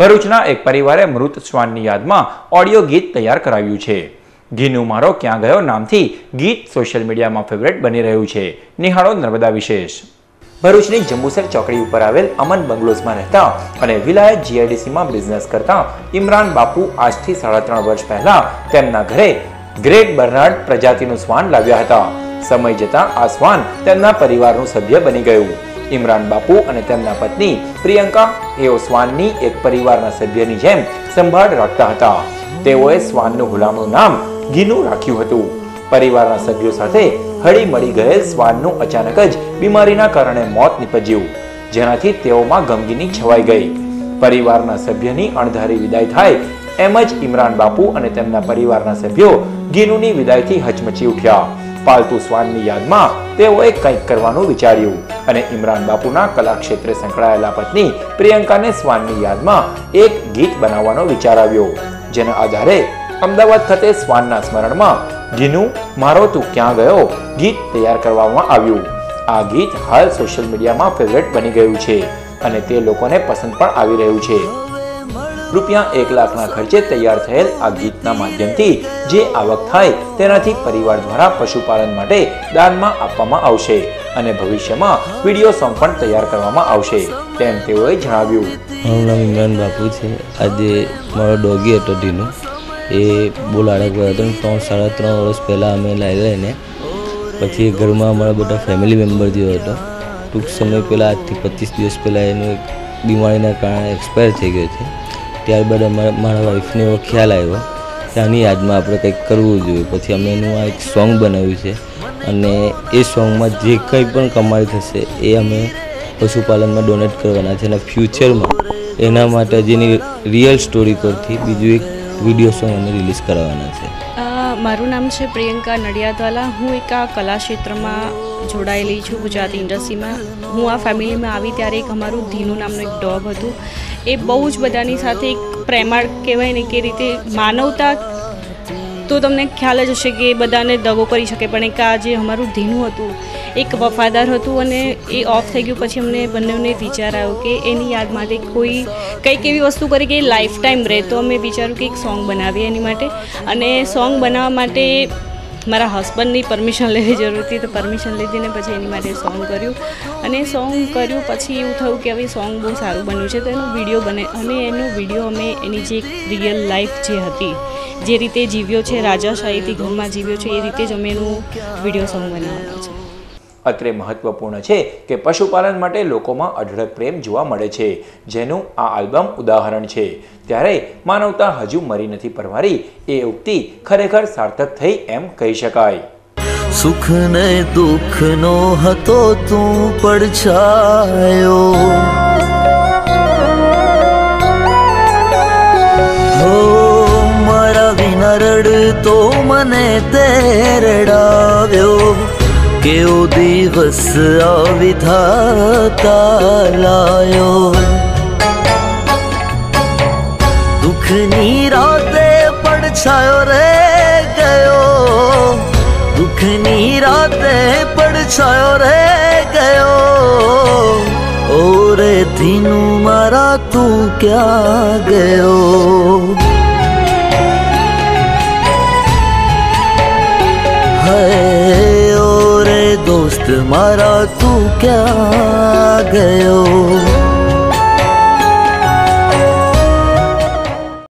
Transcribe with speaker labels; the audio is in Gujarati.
Speaker 1: ભરૂચના એક પરિવારે મૃત શ્વાનની યાદમાં ઓડિયો ગીત તૈયાર કરાવ્યું છે. ઘીનું મારો ક્યાં ગયો નામથી ગીત સોશિયલ મીડિયામાં ફેવરેટ બની રહ્યું છે. નિહાળો નર્મદા વિશેષ. ભરૂચની જંબુસર ચોકડી ઉપર આવેલ અમન બંગલોઝમાં રહેતા અને વિલાયત જીઆઈડીસીમાં બિઝનેસ કરતા ઇમરાન બાપુ આજથી સાડા ત્રણ વર્ષ પહેલા તેમના ઘરે ગ્રેટ બર્નાર્ડ પ્રજાતિનું શ્વાન લાવ્યા હતા. સમય જતાં આ શ્વાન તેમના પરિવારનું સભ્ય બની ગયું. ઇમરાન બાપુ અને તેમના પત્ની પ્રિયંકા એઓ શ્વાનની એક પરિવારના સભ્યની જેમ સંભાળ રાખતા હતા. તેઓએ શ્વાનનું હુલામણું નામ ઘીનું રાખ્યું હતું. પરિવારના સભ્યો સાથે હળી મળી ગયેલ શ્વાનનું અચાનક જ બીમારીના કારણે મોત નીપજ્યું, જેનાથી તેઓમાં ગમગીની છવાઈ ગઈ. પરિવારના સભ્યની અણધારી વિદાય થાય એમ જ ઇમરાન બાપુ અને તેમના પરિવારના સભ્યો ગીનુની વિદાયથી હચમચી ઉઠ્યા. પાલતુ શ્વાનની યાદમાં તેઓએ કંઈક કરવાનું વિચાર્યું. અને ઇમરાન બાપુના કલા ક્ષેત્રે સંકળાયેલા પત્ની પ્રિયંકાને શ્વાનની યાદમાં એક ગીત બનાવવાનો વિચાર આવ્યો, જેના આધારે અમદાવાદ ખાતે શ્વાનના સ્મરણમાં, ગીનું, મારો તું ક્યાં ગયો? ગીત તૈયાર કરવામાં આવ્યું. આ ગીત હાલ સોશિયલ મીડિયામાં ફેવરેટ બની ગયું છે અને તે લોકોને પસંદ પણ આવી રહ્યું છે. રૂપિયા એક લાખના ખર્ચે તૈયાર થયેલ આ ગીતના માધ્યમથી જે આવક થાય તેનાથી પરિવાર દ્વારા પશુપાલન માટે દાનમાં આપવામાં આવશે અને ભવિષ્યમાં વીડિયો સોંગ પણ તૈયાર કરવામાં આવશે, તેમ તેઓએ જણાવ્યું.
Speaker 2: મારું નામ ઇમરાન બાપુ છે. આજે મારો ડોગી હતો ઢીનો. એ બહુ લાડક ગયો હતો ત્રણ, સાડા ત્રણ વર્ષ પહેલાં અમે લાવી લઈને પછી ઘરમાં અમારા બધા ફેમિલી મેમ્બર જેવો હતો. ટૂંક સમય પહેલાં આજથી પચીસ દિવસ પહેલાં એનો બીમારીના કારણે એક્સપાયર થઈ ગયો છે. ત્યારબાદ અમારા મારા વાઈફને એવો ખ્યાલ આવ્યો કે આની યાદમાં આપણે કંઈક કરવું જોઈએ. પછી અમે એનું આ એક સોંગ બનાવ્યું છે. અને એ સોંગમાં જે કંઈ પણ કમાઈ થશે એ અમે પશુપાલનમાં ડોનેટ કરવાના છે. અને ફ્યુચરમાં એના માટે જેની રિયલ સ્ટોરી પરથી બીજું એક વીડિયો સોંગ અમે રિલીઝ કરવાના છે.
Speaker 3: મારું નામ છે પ્રિયંકા નડિયાદવાલા. હું એક આ કલા ક્ષેત્રમાં જોડાયેલી છું ગુજરાતી ઇન્ડસ્ટ્રીમાં. હું આ ફેમિલીમાં આવી ત્યારે એક અમારું ધીનું નામનું એક ડોગ હતું. એ બહુ જ બધાની સાથે એક પ્રેમાળ કહેવાય ને કે રીતે માનવતા તો તમને ખ્યાલ જ હશે કે બધાને દગો કરી શકે. પણ એક આ જે અમારું ધીનું હતું, એક વફાદાર હતું અને એ ઓફ થઈ ગયું પછી અમને બંનેને વિચાર આવ્યો કે એની યાદ માટે કોઈ કંઈક એવી વસ્તુ કરી કે લાઈફ ટાઈમ રહે. તો અમે વિચાર્યું કે એક સોંગ બનાવીએ એની માટે. અને સોંગ બનાવવા માટે મારા હસબન્ડની પરમિશન લેવી જરૂર હતી તો પરમિશન લીધીને પછી એની માટે સોંગ કર્યું. અને સોંગ કર્યું પછી એવું થયું કે હવે સોંગ બહુ સારું બન્યું છે. તો એનો વીડિયો બને, અને એનો વીડિયો અમે એની જે રિયલ લાઈફ જે હતી, જે રીતે જીવ્યો છે રાજાશાહીથી ઘરમાં જીવ્યો છે, એ રીતે જ અમે એનું વીડિયો સોંગ બનાવવાનો છે.
Speaker 1: અત્રે મહત્વપૂર્ણ છે કે પશુપાલન માટે લોકોમાં અઢળક પ્રેમ જોવા મળે છે. જેનું આ આલ્બમ ઉદાહરણ છે. ત્યારે માનવતા હજુ મરી નથી પરવારી, એ ઉક્તિ ખરેખર સાર્થક થઈ એમ કહી શકાય.
Speaker 4: સુખ ને દુઃખ નો હતો તું પડછાયો. મારા વિના રડતો મને તે કેવો દિવસ આવી થાતા લાયો દુઃખની રાતે પડછાયો રે ગયો. દુઃખની રાતે પડછાયો રે ગયો. ઓરે ધીનું મારા તું ક્યાં ગયો? મારા તું ક્યાં ગયો?